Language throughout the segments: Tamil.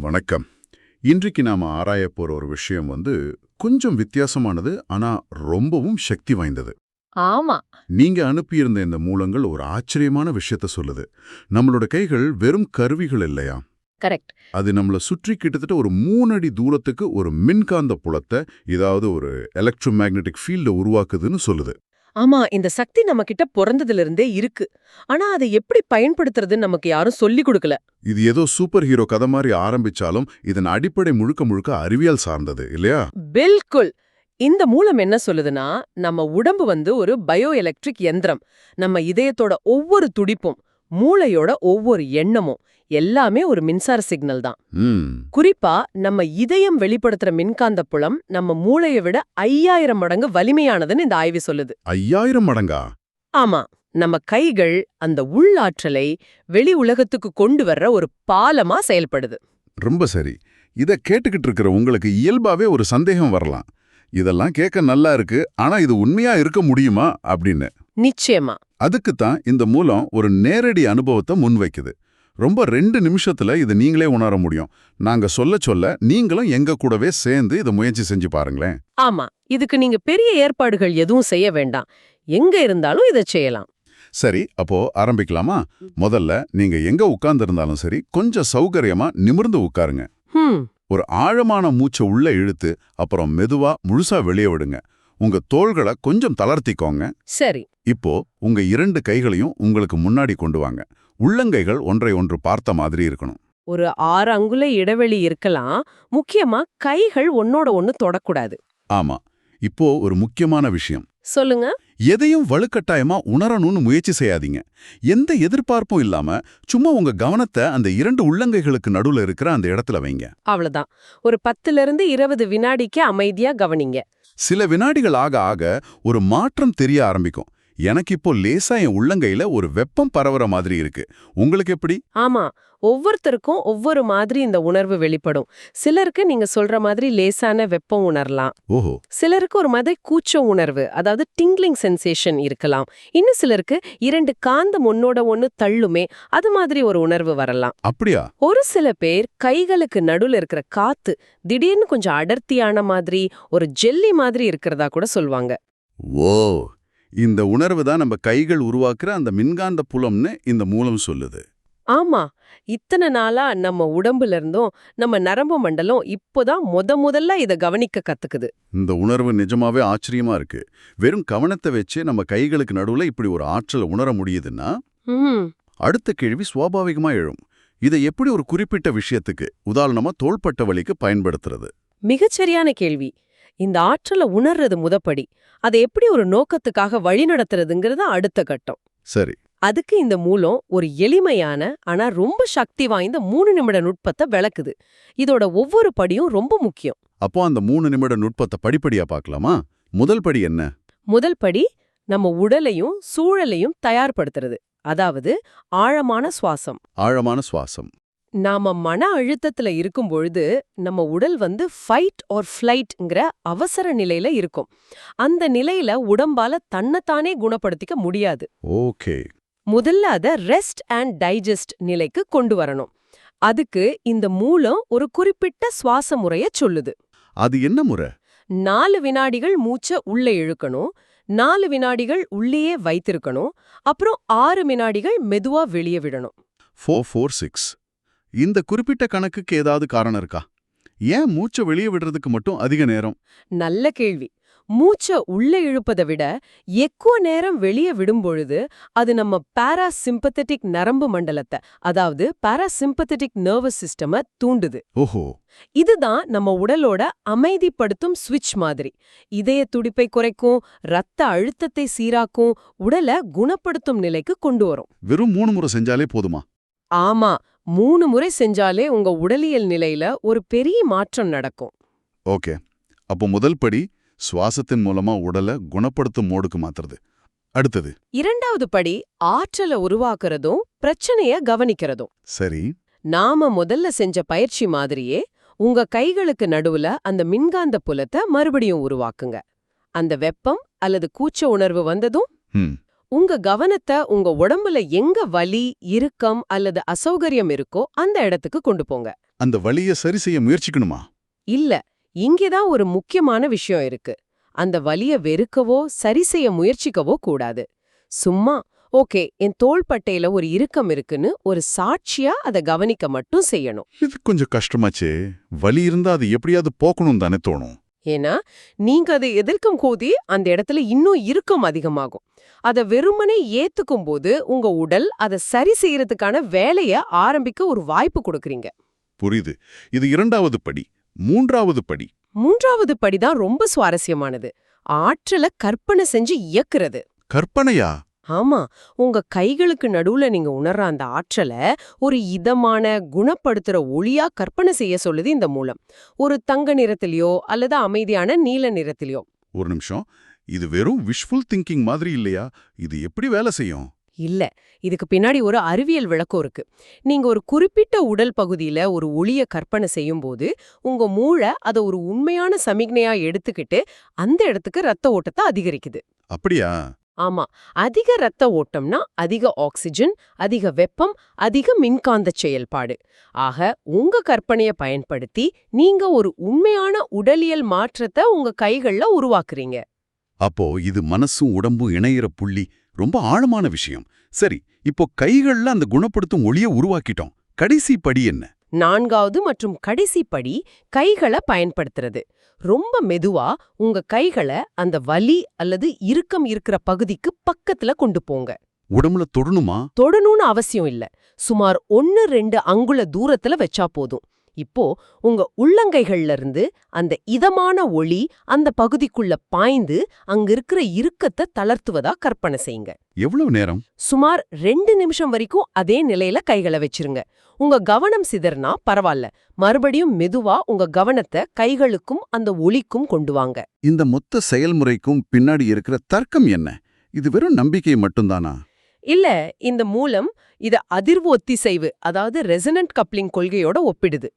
வணக்கம். இன்றைக்கு நாம ஆராயப் போற ஒரு விஷயம் வந்து கொஞ்சம் வித்தியாசமானது ஆனா ரொம்பவும் சக்தி வாய்ந்தது. ஆமா. நீங்க அனுப்பியிருந்த இந்த மூலங்கள் ஒரு ஆச்சரியமான விஷயத்த சொல்லுது. நம்மளோட கைகள் வெறும் கருவிகள் இல்லையா? கரெக்ட். அது நம்மள சுற்றி கிட்டத்தட்ட ஒரு மூணு அடி தூரத்துக்கு ஒரு மின்காந்த புலத்தை இதாவது ஒரு எலக்ட்ரோ மேக்னெட்டிக் ஃபீல்ட உருவாக்குதுன்னு சொல்லுது. ஆமா இந்த சக்தி நம்ம கிட்ட பிறந்ததுல இருந்தே இருக்கு. ஆனா அதை எப்படி பயன்படுத்துறதுன்னு நமக்கு யாரும் சொல்லி கொடுக்கல. இது ஏதோ சூப்பர் ஹீரோ கதை மாதிரி ஆரம்பிச்சாலும் இதன் அடிப்படை முழுக்க முழுக்க அறிவியல் சார்ந்தது இல்லையா? பில்குல்! இந்த மூலம் என்ன சொல்லுதுன்னா நம்ம உடம்பு வந்து ஒரு பயோ எலக்ட்ரிக் யந்திரம் நம்ம இதயத்தோட ஒவ்வொரு துடிப்பும் மூளையோட ஒவ்வொரு எண்ணமும். எல்லாமே ஒரு மின்சார சிக்னல் தான். குறிப்பா நம்ம இதயம் வெளிப்படுத்துற மின்காந்த புலம் நம்ம மூளையை விட ஐயாயிரம் மடங்கு வலிமையானதுன்னு இந்த ஆய்வு சொல்லுது. ஐயாயிரம் மடங்கா? ஆமா. நம்ம கைகள் அந்த உள்ளாற்றலை வெளி உலகத்துக்கு கொண்டு வர்ற ஒரு பாலமா செயல்படுது. ரொம்ப சரி. இத கேட்டுக்கிட்டு இருக்கிற உங்களுக்கு இயல்பாவே ஒரு சந்தேகம் வரலாம். இதெல்லாம் கேட்க நல்லா இருக்கு ஆனா இது உண்மையா இருக்க முடியுமா? அப்படின்னு. நிச்சயமா. அதுக்கு தான் இந்த மூலம் ஒரு நேரடி அனுபவத்தை முன்வைக்குது. ரொம்ப ரெண்டு நிமிஷத்துல இதை நீங்களே உணர முடியும். நாங்க சொல்ல சொல்ல நீங்களும் எங்க கூடவே சேர்ந்து இதை முயற்சி செஞ்சு பாருங்களேன். ஆமா இதுக்கு நீங்க பெரிய ஏற்பாடுகள் எதுவும் செய்ய வேண்டாம். எங்க இருந்தாலும் இதை செய்யலாம். சரி அப்போ ஆரம்பிக்கலாமா? முதல்ல நீங்க எங்க உட்கார்ந்திருந்தாலும் சரி கொஞ்சம் சௌகரியமா நிமிர்ந்து உட்காருங்க. ஒரு ஆழமான மூச்சை உள்ள இழுத்து அப்புறம் மெதுவா முழுசா வெளியே விடுங்க. உங்க தோள்களை கொஞ்சம் தளர்த்திக்கோங்க. சரி. இப்போ உங்க இரண்டு கைகளையும் உங்களுக்கு முன்னாடி கொண்டு வாங்க. உள்ளங்கைகள் ஒன்றை ஒன்று பார்த்த மாதிரி இருக்கணும். ஒரு ஆறு அங்குல இடைவெளி இருக்கலாம். முக்கியமா கைகள் ஒன்னோட ஒன்னு தொடக்கூடாது. ஆமா. இப்போ ஒரு முக்கியமான விஷயம். சொல்லுங்க. எதையும் வலுக்கட்டாயமா உணரணும்னு முயற்சி செய்யாதீங்க. எந்த எதிர்பார்ப்பும் இல்லாம சும்மா உங்க கவனத்தை அந்த இரண்டு உள்ளங்கைகளுக்கு நடுவுல இருக்கிற அந்த இடத்துல வைங்க. அவ்வளவுதான். ஒரு பத்துல இருந்து இருபது வினாடிக்கு அமைதியா கவனிங்க. சில வினாடிகள் ஆக ஆக ஒரு மாற்றம் தெரிய ஆரம்பிக்கும். எனக்கு இப்போ லேசா என் உள்ளங்கையில ஒரு வெப்பம் பரவற மாதிரி இருக்கு. உங்களுக்கு எப்படி? ஆமா ஒவ்வொருத்தருக்கும் ஒவ்வொரு மாதிரி இந்த உணர்வு வெளிப்படும். சிலருக்கு நீங்க சொல்ற மாதிரி லேசான வெப்பம் உணரலாம். ஓஹோ. சிலருக்கு ஒரு மாதிரி கூச்ச உணர்வு அதாவது டிங்லிங் சென்சேஷன் இருக்கலாம். இன்னும் சிலருக்கு இரண்டு காந்தம் ஒன்னோட ஒன்னு தள்ளுமே அது மாதிரி ஒரு உணர்வு வரலாம். அப்படியா? ஒரு சில பேர் கைகளுக்கு நடுவுல இருக்கிற காத்து திடீர்னு கொஞ்சம் அடர்த்தியான மாதிரி ஒரு ஜெல்லி மாதிரி இருக்கிறதா கூட சொல்லுவாங்க ஓ இந்த உணர்வு தான் நம்ம கைகள் உருவாக்குற அந்த மின்காந்த புலம்னு இந்த மூலம் சொல்லுது. ஆமா. இத்தனை நாளா நம்ம உடம்புல இருந்தும் நம்ம நரம்பு மண்டலம் இப்போதான் முத முதல்ல இத கவனிக்க கத்துக்குது. இந்த உணர்வு நிஜமாவே ஆச்சரியமா இருக்கு. வெறும் கவனத்தை வச்சு நம்ம கைகளுக்கு நடுவுல இப்படி ஒரு ஆற்றலை உணர முடியுதுன்னா? அடுத்த கேள்வி சுவாபாவிகமா எழும். இதை எப்படி ஒரு குறிப்பிட்ட விஷயத்துக்கு உதாரணமா தோள்பட்ட வலிக்கு பயன்படுத்துறது? மிகச்சரியான கேள்வி. இந்த ஆற்றலை உணர்றது முதப்படி. அதை எப்படி ஒரு நோக்கத்துக்காக வழிநடத்துறதுங்கிறது அடுத்த கட்டம். சரி. அதுக்கு இந்த மூலம் ஒரு எளிமையான ஆனா ரொம்ப சக்தி வாய்ந்த மூணு நிமிட நுட்பத்தை விளக்குது. இதோட ஒவ்வொரு படியும் ரொம்ப முக்கியம். அப்போ அந்த மூணு நிமிட நுட்பத்தை படிப்படியா பார்க்கலாமா? முதல் படி என்ன? முதல் படி நம்ம உடலையும் சூழலையும் தயார்படுத்துறது. அதாவது ஆழமான சுவாசம். ஆழமான சுவாசம். நாம மன அழுத்தத்துல இருக்கும் பொழுது நம்ம உடல் வந்து ஃபைட் ஆர் ஃப்ளைட்ங்கிற அவசர நிலையில இருக்கும். அந்த நிலையில உடம்பால தன்னைத்தானே குணப்படுத்திக்க முடியாது. ஓகே. முதல்ல அத ரெஸ்ட் அண்ட் டைஜஸ்ட் நிலைக்கு கொண்டு வரணும். அதுக்கு இந்த மூலம் ஒரு குறிப்பிட்ட சுவாச முறைய சொல்லுது. அது என்ன முறை? நாலு வினாடிகள் மூச்ச உள்ளே இழுக்கணும் நாலு வினாடிகள் உள்ளேயே வைத்திருக்கணும் அப்புறம் ஆறு வினாடிகள் மெதுவா வெளியே விடணும். ஃபோர் ஃபோர் சிக்ஸ் இந்த குறிப்பிட்ட கணக்குக்கு ஏதாவது காரணம் இருக்கா? ஏன் மூச்சை வெளியே விடுறதுக்கு மட்டும் அதிக நேரம்? நல்ல கேள்வி. மூச்ச உள்ளே இழுப்பதை விட எக்குவ நேரம் வெளியே விடும்பொழுது அது நம்ம பாராசிம்பத்தட்டிக் நரம்பு மண்டலத்தை அதாவது பாராசிம்பத்தட்டிக் நர்வஸ் சிஸ்டம தூண்டுது. ஓஹோ. இதுதான் நம்ம உடலோட அமைதிப்படுத்தும் ஸ்விட்ச் மாதிரி. இதய துடிப்பை குறைக்கும் ரத்த அழுத்தத்தை சீராக்கும் உடலை குணப்படுத்தும் நிலைக்கு கொண்டு வரும். வெறும் மூணு முறை செஞ்சாலே போதுமா? ஆமா. மூணு முறை செஞ்சாலே உங்க உடலியல் நிலையில ஒரு பெரிய மாற்றம் நடக்கும். ஓகே. அப்போ முதல் படி சுவாசத்தின் மூலமா உடலை குணப்படுத்தும் மோடுக்கு மாத்துறது. அடுத்தது. இரண்டாவது படி ஆற்றலை உருவாக்குறதும் பிரச்சனைய கவனிக்கிறதும். சரி. நாம முதல்ல செஞ்ச பயிற்சி மாதிரியே உங்க கைகளுக்கு நடுவுல அந்த மின்காந்த புலத்தை மறுபடியும் உருவாக்குங்க. அந்த வெப்பம் அல்லது கூச்ச உணர்வு வந்ததும் உங்க கவனத்தை உங்க உடம்புல எங்க வலி இறுக்கம் அல்லது அசௌகரியம் இருக்கோ அந்த இடத்துக்கு கொண்டு போங்க. அந்த வலிய சரி செய்ய முயற்சிக்கணுமா? இல்ல இங்கேதான் ஒரு முக்கியமான விஷயம் இருக்கு. அந்த வலிய வெறுக்கவோ சரி செய்ய முயற்சிக்கவோ கூடாது. சும்மா ஓகே என் தோள்பட்டையில ஒரு இறுக்கம் இருக்குன்னு ஒரு சாட்சியா அதை கவனிக்க மட்டும் செய்யணும். இது கொஞ்சம் கஷ்டமாச்சே. வலி இருந்தா அது எப்படியாவது போக்கணும் தானே தோணும். ஏன்னா நீங்க அதை எதிர்க்கும் போதே அந்த இடத்துல இன்னும் இறுக்கம் அதிகமாகும். அத வெறுமனே ஏத்துக்கும் போது உங்க உடல் அதை சரி செய்யறதுக்கான வேலைய ஆரம்பிக்க ஒரு வாய்ப்பு கொடுக்கறீங்க. புரியுது. இது இரண்டாவது படி. மூன்றாவது படி. மூன்றாவது படிதான் ரொம்ப சுவாரஸ்யமானது. ஆற்றலை கற்பனை செஞ்சு இயக்குறது. கற்பனையா? ஆமா உங்க கைகளுக்கு நடுவுல நீங்க உணர்ற அந்த ஆற்றலை ஒரு இதமான குணப்படுத்துற ஒளியா கற்பனை செய்ய சொல்லுது இந்த மூலம். ஒரு தங்க நிறத்திலயோ அல்லது அமைதியான நீல நிறத்திலயோ. ஒரு நிமிஷம். இது வெறும் விஷுவல் திங்கிங் மாதிரி இல்லையா? இது எப்படி வேலை செய்யும்? இல்ல இதுக்கு பின்னாடி ஒரு அறிவியல் விளக்கம் இருக்கு. நீங்க ஒரு குறிப்பிட்ட உடல் பகுதியில ஒரு ஒளிய கற்பனை செய்யும்போது உங்க மூளை அதை ஒரு உண்மையான சமிக்ஞையா எடுத்துக்கிட்டு அந்த இடத்துக்கு ரத்த ஓட்டத்தை அதிகரிக்குது. அப்படியா? ஆமா. அதிக ரத்த ஓட்டம்னா அதிக ஆக்சிஜன் அதிக வெப்பம் அதிக மின்காந்த செயல்பாடு. ஆக உங்க கற்பனைய பயன்படுத்தி நீங்க ஒரு உண்மையான உடலியல் மாற்றத்தை உங்க கைகள்ல உருவாக்குறீங்க. அப்போ இது மனசும் உடம்பும் இணையிற புள்ளி ரொம்ப ஆழமான விஷயம். சரி இப்போ கைகள்ல அந்த குணப்படுத்தும் ஒளிய உருவாக்கிட்டோம். கடைசி படி என்ன? நான்காவது மற்றும் கடைசி படி கைகளை பயன்படுத்துறது. ரொம்ப மெதுவா உங்க கைகளை அந்த வலி அல்லது இறுக்கம் இருக்கிற பகுதிக்கு பக்கத்துல கொண்டு போங்க. உடம்புல தொடணுமா? தொடணும்னு அவசியம் இல்ல. சுமார் ஒன்னு ரெண்டு அங்குல தூரத்துல வச்சா போதும். இப்போ உங்க உள்ளங்கைகள்ல இருந்து அந்த இதமான ஒளி அந்த பகுதிக்குள்ள பாய்ந்து அங்க இருக்கிற இறுக்கத்தை தளர்த்துவதா கற்பனை செய்யுங்க. எவ்வளவு நேரம்? சுமார் ரெண்டு நிமிஷம் வரைக்கும் அதே நிலையில கைகளை வச்சிருங்க. உங்க கவனம் சிதறனா பரவாயில்ல. மறுபடியும் மெதுவா உங்க கவனத்தை கைகளுக்கும் அந்த ஒளிக்கும் கொண்டு வாங்க. இந்த மொத்த செயல்முறைக்கும் பின்னாடி இருக்கிற தர்க்கம் என்ன? இது வெறும் நம்பிக்கை மட்டும்தானா? இல்ல இந்த மூலம் இத அதிர்வு ஒத்திசைவு அதாவது ரெசனன்ட் கப்ளிங் கொள்கையோட ஒப்பிடுது.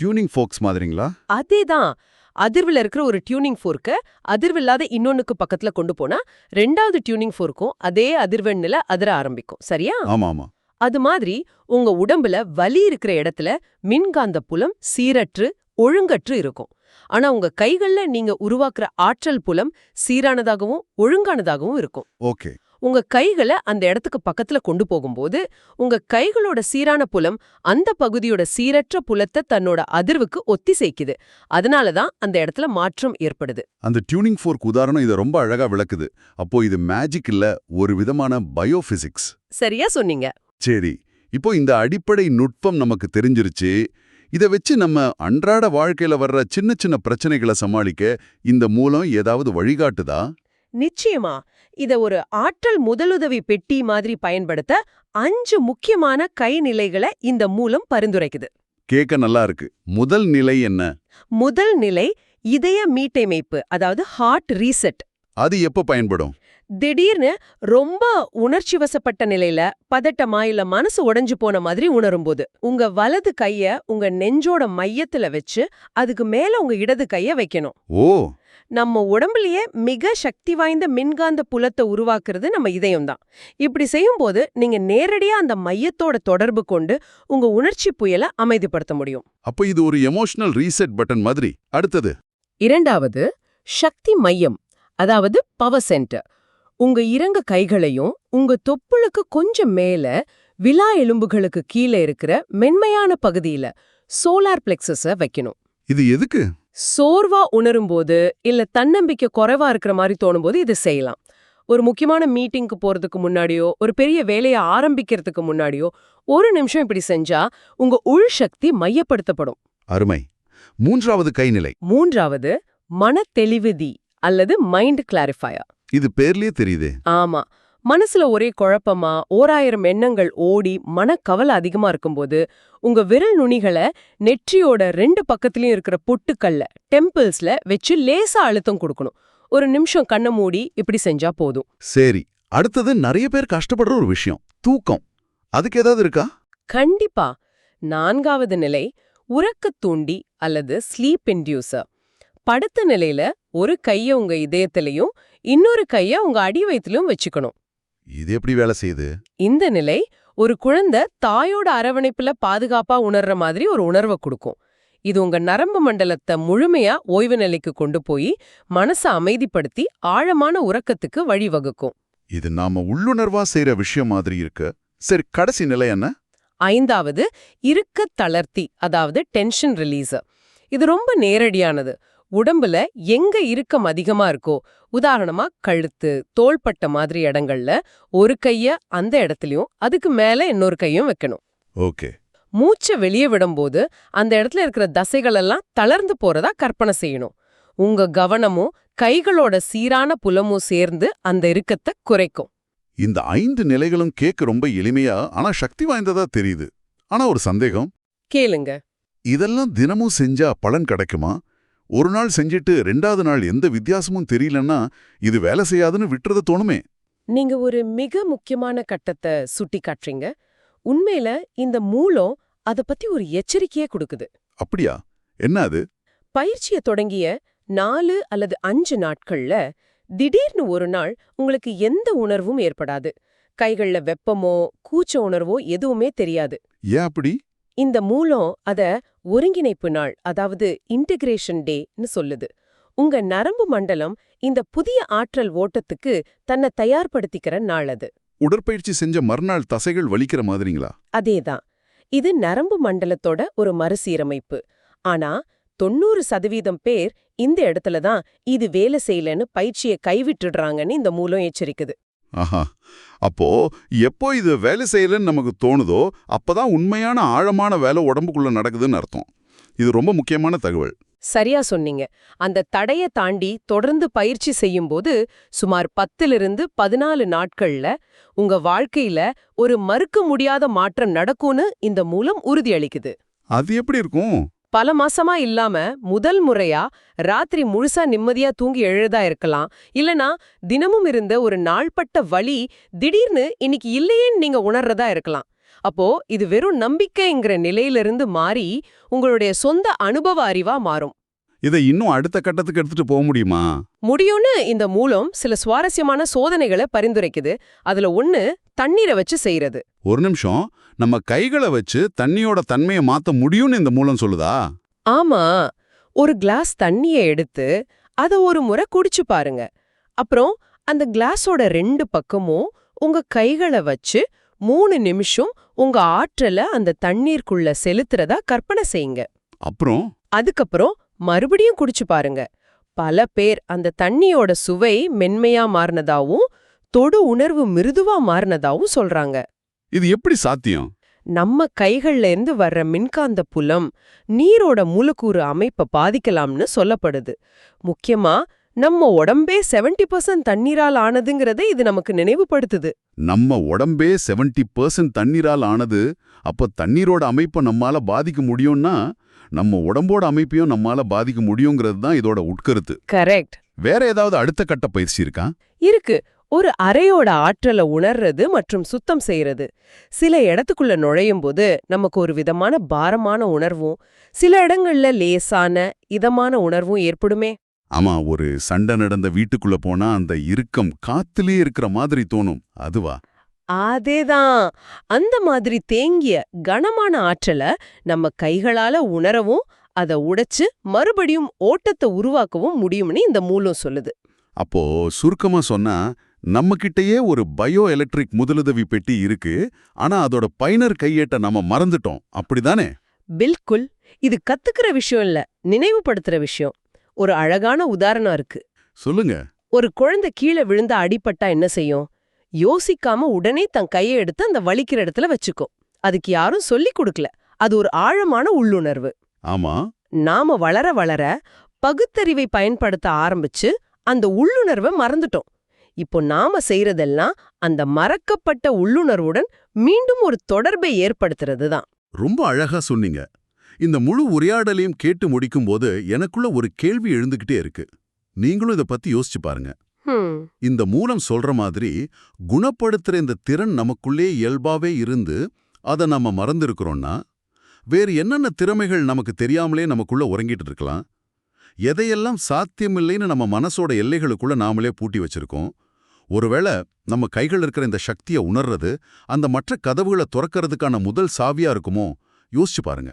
டியூனிங் ஃபோக்ஸ் மாதிரிங்களா? அதேதான். அதிர்வுல இருக்கிற ஒரு டியூனிங் ஃபோர்க்க அதிர்வில்லாத இன்னொன்னுக்கு பக்கத்துல கொண்டு போனா ரெண்டாவது டியூனிங் ஃபோர்க்கும் அதே அதிர்வெண்ணில அதிர ஆரம்பிக்கும். சரியா? ஆமா ஆமா அது மாதிரி உங்க உடம்புல வலி இருக்கிற இடத்துல மின்காந்த புலம் சீரற்று ஒழுங்கற்று இருக்கும். ஆனா உங்க கைகள்ல நீங்க உருவாக்குற ஆற்றல் புலம் சீரானதாகவும் ஒழுங்கானதாகவும் இருக்கும். ஓகே. உங்க கைகளை அந்த இடத்துக்கு பக்கத்துல கொண்டு போகும்போது உங்க கைகளோட சீரான புலம் அந்த பகுதியோட சீரற்ற புலத்தை தன்னோட அதிர்வுக்கு ஒத்திசைக்குது. அதனால தான் அந்த இடத்துல மாற்றம் ஏற்படுது. அந்த டியூனிங் ஃபோர்க் உதாரணம் இதை ரொம்ப அழகா விளக்குது. அப்போ இது மேஜிக் இல்ல ஒரு விதமான பயோபிசிக்ஸ் சரியா சொன்னீங்க. சரி இப்போ இந்த அடிப்படை நுட்பம் நமக்கு தெரிஞ்சிருச்சு. இத வச்சு நம்ம அன்றாட வாழ்க்கையில வர்ற சின்ன சின்ன பிரச்சனைகளை சமாளிக்க இந்த மூலம் ஏதாவது வழிகாட்டுதா? நிச்சயமா. இத ஒரு ஆற்றல் முதலுதவி பெட்டி மாதிரி பயன்படுத்த அஞ்சு முக்கியமான கைநிலைகளை இந்த மூலம் பரிந்துரைக்குது. கேட்க நல்லா இருக்கு. முதல் நிலை என்ன? முதல் நிலை இதய மீட்டமைப்பு அதாவது ஹார்ட் ரீசெட் அது எப்ப பயன்படும்? திடீர்னு ரொம்ப உணர்ச்சி வசப்பட்ட நிலையில பதட்டமா இல்ல மனசு உடைஞ்சு போன மாதிரி உணரும்போது உங்க வலது கைய உங்க நெஞ்சோட மையத்துல வச்சு அதுக்கு மேல உங்க இடது கைய வைக்கணும். ஓ! நம்ம உடம்புலயே மிக சக்தி வாய்ந்த மின்காந்த புலத்தை உருவாக்குறது நம்ம இதயம்தான். இப்படி செய்யும்போது நீங்க நேரடியா அந்த மையத்தோட தொடர்பு கொண்டு உங்க உணர்ச்சி புயலை அமைதிப்படுத்த முடியும். அப்ப இது ஒரு எமோஷனல் ரீசெட் பட்டன் மாதிரி. அடுத்தது. இரண்டாவது சக்தி மையம் அதாவது பவர் சென்டர் உங்க இறங்க கைகளையும் உங்க தொப்புளுக்கு கொஞ்சம் மேல விலா எலும்புகளுக்கு கீழே இருக்கிற மென்மையான பகுதியில சோலார் பிளெக்ஸஸ வைக்கணும். இது எதுக்கு? சோர்வா உணரும்போது இல்ல தன்னம்பிக்கை குறைவா இருக்கிற மாதிரி தோணும்போது இதை செய்யலாம். ஒரு முக்கியமான மீட்டிங்க்கு போறதுக்கு முன்னாடியோ ஒரு பெரிய வேலையை ஆரம்பிக்கிறதுக்கு முன்னாடியோ ஒரு நிமிஷம் இப்படி செஞ்சா உங்க உள் சக்தி மையப்படுத்தப்படும். அருமை. மூன்றாவது கைநிலை. மூன்றாவது மன தெளிவுதி அல்லது மைண்ட் கிளாரிஃபயர். இது பேர்லயே தெரியுதே. ஆமா. மனசுல ஒரே குழப்பமா ஓராயிரம் எண்ணங்கள் ஓடி மனக்கவலை அதிகமா இருக்கும்போது உங்க விரல் நுனிகளை நெற்றியோட ரெண்டு பக்கத்துலயும் இருக்கிற பொட்டுக்கல்ல டெம்பிள்ஸ்ல வச்சு லேசா அழுத்தம் கொடுக்கணும். ஒரு நிமிஷம் கண்ணை மூடி இப்படி செஞ்சா போதும். சரி. அடுத்தது நிறைய பேர் கஷ்டப்படுற ஒரு விஷயம் தூக்கம். அதுக்கு ஏதாவது இருக்கா? கண்டிப்பா. நான்காவது நிலை உறக்கத் தூண்டி அல்லது ஸ்லீப் இன்டியூசர் படுத்த நிலையில ஒரு கைய உங்க இதயத்திலையும் இன்னொரு கைய உங்க அடி வயித்திலும் வச்சுக்கணும். இது எப்படி வேலை செய்யுது? இந்த நிலை ஒரு குழந்தை தாயோட அரவணைப்புல பாதுகாப்பா உணர்ற மாதிரி ஒரு உணர்வை கொடுக்கும். இது உங்க நரம்பு மண்டலத்தை முழுமையா ஓய்வு நிலைக்கு கொண்டு போய் மனசை அமைதிப்படுத்தி ஆழமான உறக்கத்துக்கு வழிவகுக்கும். இது நாம உள்ளுணர்வா செய்யற விஷயம் மாதிரி இருக்கு. சரி கடைசி நிலை என்ன? ஐந்தாவது இருக்க தளர்த்தி அதாவது டென்ஷன் ரிலீஸ் இது ரொம்ப நேரடியானது. உடம்புல எங்க இறுக்கம் அதிகமா இருக்கோ உதாரணமா கழுத்து தோள்பட்ட மாதிரி இடங்கள்ல ஒரு கைய அந்த இடத்துலயும் அதுக்கு மேல இன்னொரு கையும் வைக்கணும். ஓகே. மூச்சை வெளியே விடும்போது அந்த இடத்துல இருக்கிற தசைகள் எல்லாம் தளர்ந்து போறதா கற்பனை செய்யணும். உங்க கவனமும் கைகளோட சீரான புலமும் சேர்ந்து அந்த இறுக்கத்தை குறைக்கும். இந்த ஐந்து நிலைகளும் கேட்க ரொம்ப எளிமையா ஆனா சக்தி வாய்ந்ததா தெரியுது. ஆனா ஒரு சந்தேகம்? கேளுங்க. இதெல்லாம் தினமும் செஞ்சா பலன் கிடைக்குமா? ஒரு நாள் செஞ்சிட்டு ரெண்டாவது நாள் எந்த வித்தியாசமும் தெரியலன்னா இது வேலை செய்யாதுன்னு விட்டுறது தோணுமே. நீங்க ஒரு மிக முக்கியமான கட்டத்தை சுட்டி காட்டுறீங்க உண்மையில இந்த மூலம் அத பத்தி ஒரு எச்சரிக்கையே கொடுக்குது. அப்படியா? என்ன அது? பயிற்சியை தொடங்கிய நாலு அல்லது அஞ்சு நாட்கள்ல திடீர்னு ஒரு நாள் உங்களுக்கு எந்த உணர்வும் ஏற்படாது. கைகள்ல வெப்பமோ கூச்ச உணர்வோ எதுவுமே தெரியாது. ஏன் அப்படி? இந்த மூலம் அத ஒருங்கிணைப்பு நாள் அதாவது இன்டிகிரேஷன் டேன்னு சொல்லுது. உங்க நரம்பு மண்டலம் இந்த புதிய ஆற்றல் ஓட்டத்துக்கு தன்னை தயார்படுத்திக்கிற நாள் அது. உடற்பயிற்சி செஞ்ச மறுநாள் தசைகள் வலிக்கிற மாதிரிங்களா? அதேதான். இது நரம்பு மண்டலத்தோட ஒரு மறுசீரமைப்பு. ஆனா தொண்ணூறு சதவீதம் பேர் இந்த இடத்துல தான் இது வேலை செய்யலன்னு பயிற்சியை கைவிட்டுடுறாங்கன்னு இந்த மூலம் எச்சரிக்குது. ஆஹா. அப்போ எப்போ இது வேலை செய்யலன்னு நமக்கு தோணுதோ அப்பதான் உண்மையான ஆழமான வேலை உடம்புக்குள்ள நடக்குதுன்னு அர்த்தம். இது ரொம்ப முக்கியமான தகவல். சரியா சொன்னீங்க. அந்த தடைய தாண்டி தொடர்ந்து பயிற்சி செய்யும்போது சுமார் பத்திலிருந்து பதினாலு நாட்கள்ல உங்க வாழ்க்கையில ஒரு மறுக்க முடியாத மாற்றம் நடக்கும்னு இந்த மூலம் உறுதியளிக்குது. அது எப்படி இருக்கும்? பல மாசமா இல்லாம முதல் முறையா ராத்திரி முழுசா நிம்மதியா தூங்கி எழுதா இருக்கலாம். இல்லனா தினமும் இருந்த ஒரு நாள்பட்ட வலி திடீர்னு இன்னைக்கு இல்லையேன்னு நீங்க உணர்றதா இருக்கலாம். அப்போ இது வெறும் நம்பிக்கைங்கிற நிலையிலிருந்து மாறி உங்களுடைய சொந்த அனுபவ அறிவா மாறும். இதை இன்னும் அடுத்த கட்டத்துக்கு எடுத்துட்டு போக முடியுமா? முடியும்னு இந்த மூலம் சில சுவாரஸ்யமான சோதனைகளை பரிந்துரைக்குது. அதுல ஒண்ணு தண்ணீரை வச்சு செய்யறது ஒரு நிமிஷம். நம்ம கைகளை வச்சு தண்ணியோட தன்மையை மாத்த முடியும்னு இந்த மூலம் சொல்லுதா? ஆமா. ஒரு கிளாஸ் தண்ணிய எடுத்து அத ஒரு முறை குடிச்சு பாருங்க. அப்புறம் அந்த கிளாஸோட ரெண்டு பக்கமும் உங்க கைகளை வச்சு மூணு நிமிஷம் உங்க ஆற்றல அந்த தண்ணீருக்குள்ள செலுத்துறதா கற்பனை செய்யுங்க. அப்புறம்? அதுக்கப்புறம் மறுபடியும் குடிச்சு பாருங்க. பல பேர் அந்த தண்ணியோட சுவை மென்மையா மாறினதாவும் தொடு உணர்வு மிருதுவா மாறினதாவும் சொல்றாங்க. இது எப்படி சாத்தியம்? நம்ம கைகள்ல இருந்து வர்ற மின்காந்த புலம் நீரோட மூலக்கூறு அமைப்பை பாதிக்கலாம்னு சொல்லப்படுது. முக்கியமா நம்ம உடம்பே 70% பர்சன்ட் தண்ணீரால் ஆனதுங்கிறதை இது நமக்கு நினைவுபடுத்துது. நம்ம உடம்பே 70% பர்சன்ட் தண்ணீரால் ஆனது அப்ப தண்ணீரோட அமைப்பை நம்மால பாதிக்க முடியும்னா நம்ம உடம்போட அமைப்பையும் நம்மால பாதிக்க முடியுங்கிறது தான் இதோட உட்கருத்து. கரெக்ட் வேற ஏதாவது அடுத்த கட்ட பயிற்சி இருக்கா? இருக்கு. ஒரு அறையோட ஆற்றலை உணர்றது மற்றும் சுத்தம் செய்யறது சில இடத்துக்குள்ள நுழையும் போது நமக்கு ஒரு விதமான பாரமான உணர்வும் சில இடங்கள்ல லேசான இதமான உணர்வும் ஏற்படுமே. ஆமா ஒரு சண்டை நடந்த வீட்டுக்குள்ள போனா அந்த இறுக்கம் காத்திலே இருக்கிற மாதிரி தோணும். அதுவா? அதேதான். அந்த மாதிரி தேங்கிய கனமான ஆற்றலை நம்ம கைகளால உணரவும் அதை உடைச்சு மறுபடியும் ஓட்டத்தை உருவாக்கவும் முடியும்னு இந்த மூலம் சொல்லுது. அப்போ சுருக்கமா சொன்னா நம்ம கிட்டயே ஒரு பயோ எலக்ட்ரிக் முதலுதவி பெட்டி இருக்கு. ஆனா அதோட பயனர் கையேட்ட நம்ம மறந்துட்டோம். அப்படிதானே? பில்குல் இது கத்துக்கிற விஷயம் இல்ல. நினைவுபடுத்துற விஷயம். ஒரு அழகான உதாரணம் இருக்கு. சொல்லுங்க. ஒரு குழந்தை கீழே விழுந்து அடிபட்டா என்ன செய்யும்? யோசிக்காம உடனே தன் கையை எடுத்து அந்த வலிக்கிற இடத்துல வச்சுக்கும் அதுக்கு யாரும் சொல்லிக் கொடுக்கல. அது ஒரு ஆழமான உள்ளுணர்வு. ஆமா. நாம வளர வளர பகுத்தறிவை பயன்படுத்த ஆரம்பிச்சு அந்த உள்ளுணர்வை மறந்துட்டோம். இப்போ நாம செய்யறதெல்லாம் அந்த மறக்கப்பட்ட உள்ளுணர்வுடன் மீண்டும் ஒரு தொடர்பை ஏற்படுத்துறது தான் ரொம்ப அழகா சொன்னீங்க. இந்த முழு உரையாடலையும் கேட்டு முடிக்கும்போது எனக்குள்ள ஒரு கேள்வி எழுந்துகிட்டே இருக்கு. நீங்களும் இத பத்தி யோசிச்சு பாருங்க. இந்த மூலம் சொல்ற மாதிரி குணப்படுத்துற இந்த திறன் நமக்குள்ளே இயல்பாவே இருந்து அதை நம்ம மறந்திருக்கிறோம்னா வேறு என்னென்ன திறமைகள் நமக்கு தெரியாமலே நமக்குள்ள உறங்கிட்டு இருக்கலாம்? எதையெல்லாம் சாத்தியமில்லைன்னு நம்ம மனசோட எல்லைகளுக்குள்ள நாமளே பூட்டி வச்சிருக்கோம்? ஒருவேளை நம்ம கைகள் இருக்கிற இந்த சக்தியை உணர்றது அந்த மற்ற கதவுகளை துறக்கிறதுக்கான முதல் சாவியா இருக்குமோ? யோசிச்சு பாருங்க.